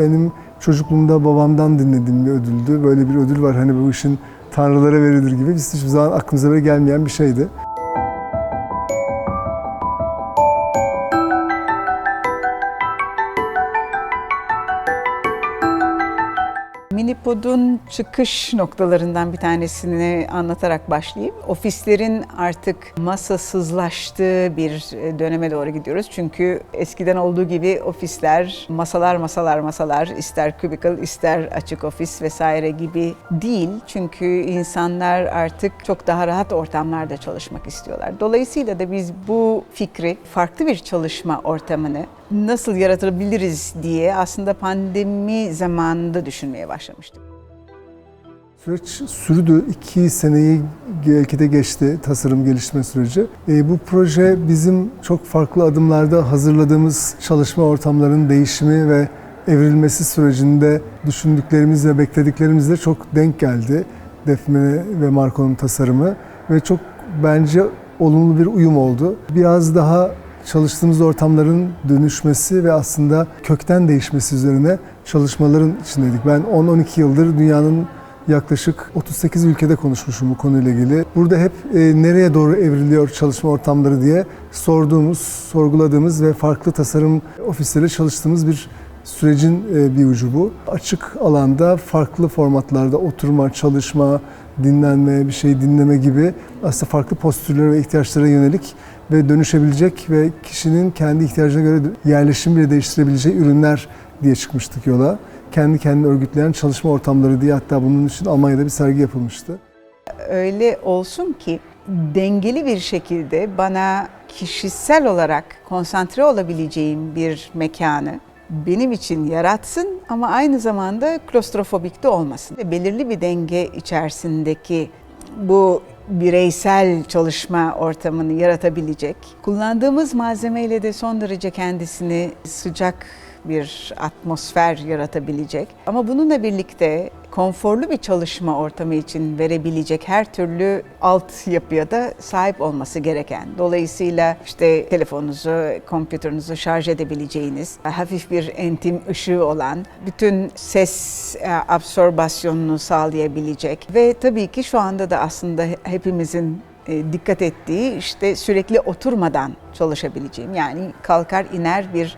benim çocukluğumda babamdan dinlediğim bir ödüldü. Böyle bir ödül var hani bu işin tanrılara verilir gibi. Biz hiçbir zaman aklımıza böyle gelmeyen bir şeydi. Minipod'un çıkış noktalarından bir tanesini anlatarak başlayayım. Ofislerin artık masasızlaştığı bir döneme doğru gidiyoruz. Çünkü eskiden olduğu gibi ofisler masalar masalar masalar ister cubicle ister açık ofis vesaire gibi değil. Çünkü insanlar artık çok daha rahat ortamlarda çalışmak istiyorlar. Dolayısıyla da biz bu fikri farklı bir çalışma ortamını nasıl yaratabiliriz diye aslında pandemi zamanında düşünmeye başlamıştık. Süreç sürdü. iki seneyi belki de geçti tasarım gelişme süreci. E, bu proje bizim çok farklı adımlarda hazırladığımız çalışma ortamlarının değişimi ve evrilmesi sürecinde düşündüklerimiz ve beklediklerimizle çok denk geldi. Defne ve Marco'nun tasarımı ve çok bence olumlu bir uyum oldu. Biraz daha çalıştığımız ortamların dönüşmesi ve aslında kökten değişmesi üzerine çalışmaların içindeydik. Ben 10-12 yıldır dünyanın yaklaşık 38 ülkede konuşmuşum bu konuyla ilgili. Burada hep e, nereye doğru evriliyor çalışma ortamları diye sorduğumuz, sorguladığımız ve farklı tasarım ofisleri çalıştığımız bir sürecin e, bir ucu bu. Açık alanda farklı formatlarda oturma, çalışma, dinlenme, bir şey dinleme gibi aslında farklı postürlere ve ihtiyaçlara yönelik ve dönüşebilecek ve kişinin kendi ihtiyacına göre yerleşim bile değiştirebileceği ürünler diye çıkmıştık yola. Kendi kendini örgütleyen çalışma ortamları diye hatta bunun için Almanya'da bir sergi yapılmıştı. Öyle olsun ki dengeli bir şekilde bana kişisel olarak konsantre olabileceğim bir mekanı benim için yaratsın ama aynı zamanda klostrofobik de olmasın. Belirli bir denge içerisindeki bu bireysel çalışma ortamını yaratabilecek. Kullandığımız malzemeyle de son derece kendisini sıcak bir atmosfer yaratabilecek. Ama bununla birlikte konforlu bir çalışma ortamı için verebilecek her türlü altyapıya da sahip olması gereken. Dolayısıyla işte telefonunuzu, kompütürünüzü şarj edebileceğiniz, hafif bir entim ışığı olan, bütün ses e, absorbasyonunu sağlayabilecek ve tabii ki şu anda da aslında hepimizin e, dikkat ettiği işte sürekli oturmadan çalışabileceğim. Yani kalkar iner bir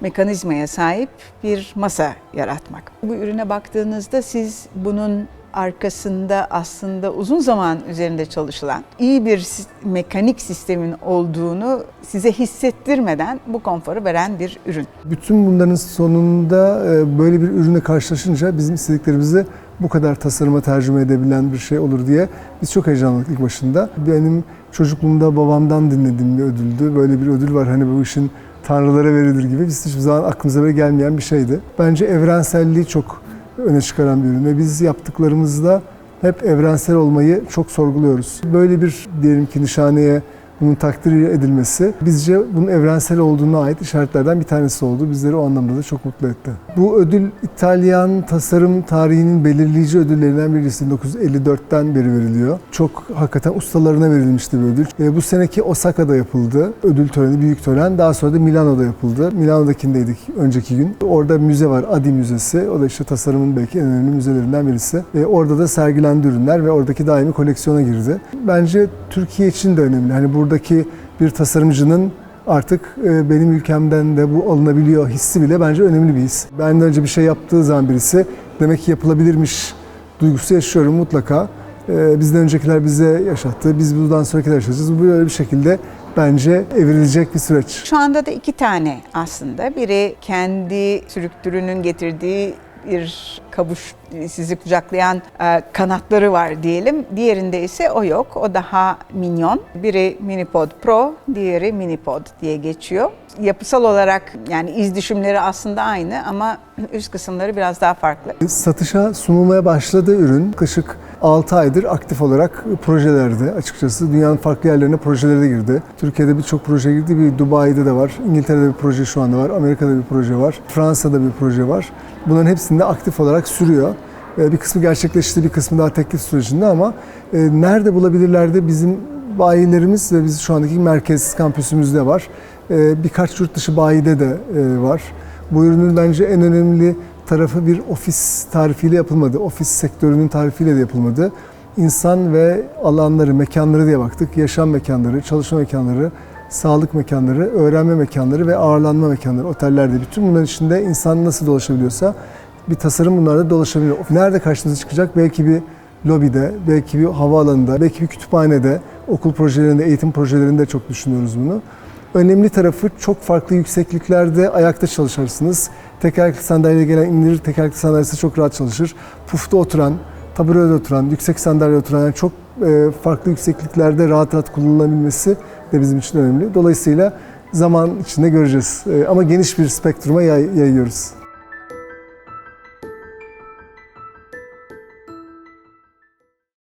mekanizmaya sahip bir masa yaratmak. Bu ürüne baktığınızda siz bunun arkasında aslında uzun zaman üzerinde çalışılan iyi bir mekanik sistemin olduğunu size hissettirmeden bu konforu veren bir ürün. Bütün bunların sonunda e, böyle bir ürüne karşılaşınca bizim istediklerimizi bu kadar tasarıma tercüme edebilen bir şey olur diye biz çok heyecanlıydık ilk başında. Benim çocukluğumda babamdan dinlediğim bir ödüldü. Böyle bir ödül var hani bu işin tanrılara verilir gibi. Biz hiçbir zaman aklımıza böyle gelmeyen bir şeydi. Bence evrenselliği çok öne çıkaran bir ürün ve biz yaptıklarımızda hep evrensel olmayı çok sorguluyoruz. Böyle bir diyelim ki nişaneye bunun takdir edilmesi bizce bunun evrensel olduğuna ait işaretlerden bir tanesi oldu. Bizleri o anlamda da çok mutlu etti. Bu ödül İtalyan tasarım tarihinin belirleyici ödüllerinden birisi 1954'ten beri veriliyor. Çok hakikaten ustalarına verilmişti bir ödül. E, bu seneki Osaka'da yapıldı. Ödül töreni, büyük tören. Daha sonra da Milano'da yapıldı. Milano'dakindeydik önceki gün. Orada müze var, Adi Müzesi. O da işte tasarımın belki en önemli müzelerinden birisi. E, orada da sergilendi ürünler ve oradaki daimi koleksiyona girdi. Bence Türkiye için de önemli. Hani buradaki bir tasarımcının artık e, benim ülkemden de bu alınabiliyor hissi bile bence önemli bir his. Benden önce bir şey yaptığı zaman birisi demek ki yapılabilirmiş duygusu yaşıyorum mutlaka. E, bizden öncekiler bize yaşattı, biz bundan sonrakiler yaşayacağız. Bu böyle bir şekilde bence evrilecek bir süreç. Şu anda da iki tane aslında. Biri kendi sürüktürünün getirdiği bir kabuş sizi kucaklayan e, kanatları var diyelim. Diğerinde ise o yok. O daha minyon. Biri Minipod Pro, diğeri Minipod diye geçiyor. Yapısal olarak yani iz düşümleri aslında aynı ama üst kısımları biraz daha farklı. Satışa sunulmaya başladığı ürün yaklaşık 6 aydır aktif olarak projelerde açıkçası. Dünyanın farklı yerlerine projelere de girdi. Türkiye'de birçok proje girdi. Bir Dubai'de de var. İngiltere'de bir proje şu anda var. Amerika'da bir proje var. Fransa'da bir proje var. Bunların hepsinde aktif olarak sürüyor. Bir kısmı gerçekleşti, bir kısmı daha teklif sürecinde ama e, nerede bulabilirlerdi bizim bayilerimiz ve biz şu andaki merkez kampüsümüzde var. E, birkaç yurt dışı bayide de e, var. Bu ürünün bence en önemli tarafı bir ofis tarifiyle yapılmadı. Ofis sektörünün tarifiyle de yapılmadı. İnsan ve alanları, mekanları diye baktık. Yaşam mekanları, çalışma mekanları, sağlık mekanları, öğrenme mekanları ve ağırlanma mekanları, otellerde. Bütün bunların içinde insan nasıl dolaşabiliyorsa bir tasarım bunlarda dolaşabiliyor. Nerede karşınıza çıkacak? Belki bir lobide, belki bir havaalanında, belki bir kütüphanede, okul projelerinde, eğitim projelerinde çok düşünüyoruz bunu. Önemli tarafı çok farklı yüksekliklerde ayakta çalışırsınız. Tekerlekli sandalyeye gelen indirir, tekerlekli sandalyesi çok rahat çalışır. Pufta oturan, taburede oturan, yüksek sandalyede oturan yani çok e, farklı yüksekliklerde rahat rahat kullanılabilmesi de bizim için önemli. Dolayısıyla zaman içinde göreceğiz. E, ama geniş bir spektruma yay- yayıyoruz.